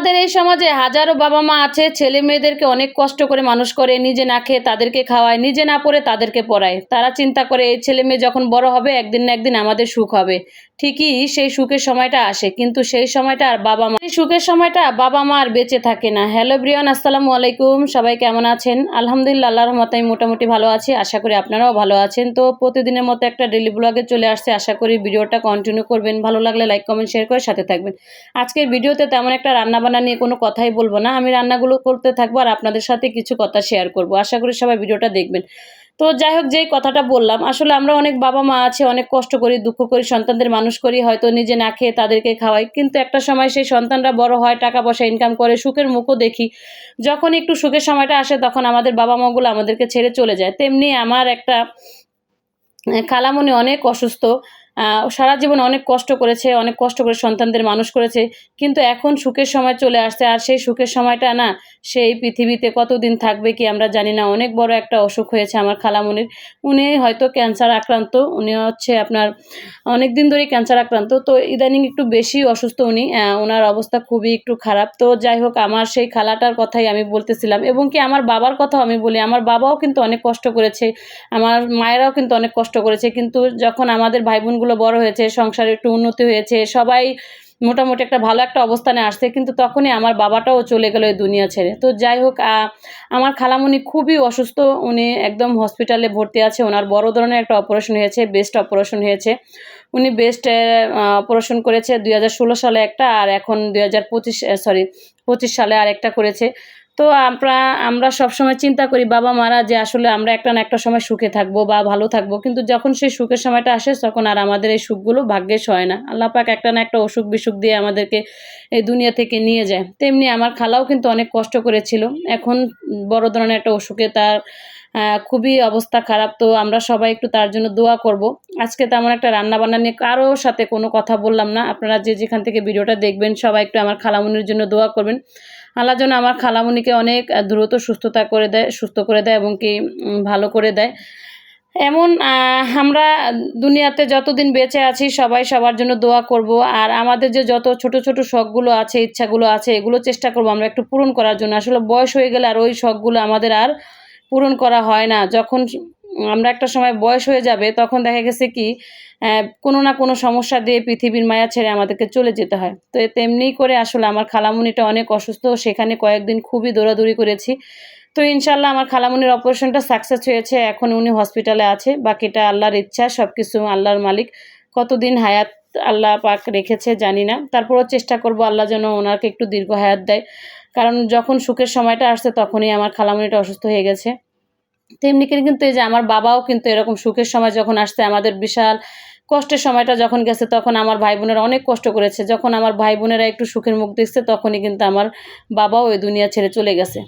আমাদের এই সমাজে হাজারো বাবা মা আছে ছেলে মেয়েদেরকে অনেক কষ্ট করে মানুষ করে, নিজে না খেয়ে তাদেরকে খাওয়ায়, নিজে না পড়ে তাদেরকে পড়ায়। তারা চিন্তা করে, এই ছেলে মেয়ে যখন বড় হবে, একদিন না একদিন আমাদের সুখ হবে। ঠিকই সেই সুখের সময়টা আসে, কিন্তু সেই সময়টা আর বাবা মা সেই সুখের সময়টা বাবা মা আর বেঁচে থাকে না। হ্যালো ব্রিয়ান আসসালামু আলাইকুম। সবাই কেমন আছেন? আলহামদুলিল্লাহ, আল্লাহর রহমতে আমি মোটামুটি ভালো আছি। আশা করি আপনারাও ভালো আছেন। তো প্রতিদিনের মতো একটা ডেলি ব্লগে চলে আসছে। আশা করি ভিডিওটা কন্টিনিউ করবেন। ভালো লাগলে লাইক কমেন্ট শেয়ার করে সাথে থাকবেন। আজকের ভিডিওতে তেমন একটা রান্নাবান্না নিয়ে কোনো কথাই বলব না। আমি রান্নাগুলো করতে থাকব আর আপনাদের সাথে কিছু কথা শেয়ার করব। আশা করি সবাই ভিডিওটা দেখবেন। তো যাই হোক, যেই কথাটা বললাম, আসলে আমরা অনেক বাবা মা আছে, অনেক কষ্ট করি, দুঃখ করি, সন্তানদের মানুষ করি, হয়তো নিজে না খেয়ে তাদেরকে খাওয়াই, কিন্তু একটা সময় সেই সন্তানরা বড় হয়, টাকা পয়সা ইনকাম করে, সুখের মুখও দেখি। যখন একটু সুখের সময়টা আসে, তখন আমাদের বাবা মাগুলো আমাদেরকে ছেড়ে চলে যায়। তেমনি আমার একটা খালামণি অনেক অসুস্থ সারা জীবন অনেক কষ্ট করেছে, অনেক কষ্ট করে সন্তানদের মানুষ করেছে, কিন্তু এখন সুখের সময় চলে আসছে, আর সেই সুখের সময়টা না সেই পৃথিবীতে কতদিন থাকবে কি আমরা জানি না। অনেক বড় একটা অসুখ হয়েছে আমার খালামণির উনি হয়তো ক্যান্সার আক্রান্ত, উনি হচ্ছে আপনার অনেক দিন ধরেই ক্যান্সার আক্রান্ত। তো ইদানিং একটু বেশি অসুস্থ উনি ওনার অবস্থা খুবই একটু খারাপ। তো যাই হোক, আমার সেই খালাটার কথাই আমি বলতেছিলাম। এবং কি আমার বাবার কথাও আমি বলি, আমার বাবাও কিন্তু অনেক কষ্ট করেছে, আমার মায়েরাও কিন্তু অনেক কষ্ট করেছে। কিন্তু যখন আমাদের ভাই বোনগুলো বড় হয়েছে, সংসারে একটু উন্নতি হয়েছে, সবাই মোটামুটি একটা ভালো একটা অবস্থানে আসছে, কিন্তু তখনই আমার বাবাটাও চলে গেল এই দুনিয়া ছেড়ে। তো যাই হোক আমার খালামণি খুবই অসুস্থ, উনি একদম হসপিটালে ভর্তি আছে, ওনার বড় ধরনের একটা অপারেশন হয়েছে বেস্ট অপারেশন হয়েছে। উনি বেস্ট অপারেশন করেছে দুই হাজার ষোলো সালে একটা, আর এখন দুই হাজার পঁচিশ সরি পঁচিশ সালে আর একটা করেছে। তো আমরা আমরা সবসময় চিন্তা করি, বাবা মারা যে আসলে আমরা একটা না একটা সময় সুখে থাকব বা ভালো থাকব। কিন্তু যখন সেই সুখের সময়টা আসে, তখন আর আমাদের এই সুখগুলো ভাগ্যেস হয় না। আল্লাহ পাক একটা না একটা অসুখ বিসুখ দিয়ে আমাদেরকে এই দুনিয়া থেকে নিয়ে যায়। তেমনি আমার খালাও কিন্তু অনেক কষ্ট করেছিল। এখন বড় ধরনের একটা অসুখে তার খুবই অবস্থা খারাপ। তো আমরা সবাই একটু তার জন্য দোয়া করব। আজকে তেমন একটা রান্না বান্না নিয়ে কারোর সাথে কোনো কথা বললাম না। আপনারা যে যেখান থেকে ভিডিওটা দেখবেন, সবাই একটু আমার খালামুনির জন্য দোয়া করবেন। আল্লাহ যেন আমার খালামুনিকে অনেক দ্রুত সুস্থতা করে দেয়, সুস্থ করে দেয় এবং কি ভালো করে দেয়। এমন আমরা দুনিয়াতে যতদিন বেঁচে আছি, সবাই সবার জন্য দোয়া করব। আর আমাদের যে যত ছোট ছোট শখগুলো আছে, ইচ্ছাগুলো আছে, এগুলো চেষ্টা করব আমরা একটু পূরণ করার জন্য। আসলে বয়স হয়ে গেলে আর ওই শখগুলো আমাদের আর পূরণ করা হয় না। যখন আমরা একটা সময় বয়স হয়ে যাবে, তখন দেখা গেছে কি কোনো না কোনো সমস্যা দিয়ে পৃথিবীর মায়া ছেড়ে আমাদেরকে চলে যেতে হয়। তো তেমনি করে আসলে আমার খালামুনিটা অনেক অসুস্থ, সেখানে কয়েকদিন খুবই দৌড়াদৌড়ি করেছি। তো ইনশাল্লাহ আমার খালামুনির অপারেশনটা সাকসেস হয়েছে। এখন উনি হসপিটালে আছে। বাকিটা আল্লাহর ইচ্ছা সব কিছু আল্লাহর মালিক। কতদিন হায়াত আল্লাহ পাক রেখেছে জানি না। তারপরও চেষ্টা করব আল্লাহ যেন ওনাকে একটু দীর্ঘ হায়াত দেয়। কারণ যখন সুখের সময়টা আসছে তখনই আমার খালামুনিটা অসুস্থ হয়ে গেছে। তেমনি করে কিন্তু এই যে আমার বাবাও কিন্তু এরকম সুখের সময় যখন আসছে, আমাদের বিশাল কষ্টের সময়টা যখন গেছে, তখন আমার ভাই বোনেরা অনেক কষ্ট করেছে। যখন আমার ভাই বোনেরা একটু সুখের মুখ দেখছে, তখনই কিন্তু আমার বাবাও ওই দুনিয়া ছেড়ে চলে গেছে।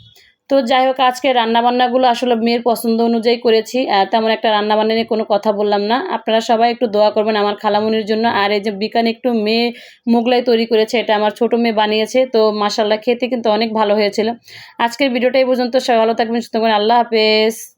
তো যাই হোক, আজকে রান্নাবান্নাগুলো আসলে মেয়ের পছন্দ অনুযায়ী করেছি তেমন একটা রান্নাবান্না নিয়ে কোনো কথা বললাম না। আপনারা সবাই একটু দোয়া করবেন আমার খালামুনির জন্য। আর এই যে বিকানে একটু মেয়ে মোগলাই তৈরি করেছে, এটা আমার ছোট মেয়ে বানিয়েছে, তো মাসাল্লাহ খেতে কিন্তু অনেক ভালো হয়েছিল। আজকের ভিডিওটাই পর্যন্ত, সবাই ভালো থাকবেন সুতরাং আল্লাহ হাফেজ।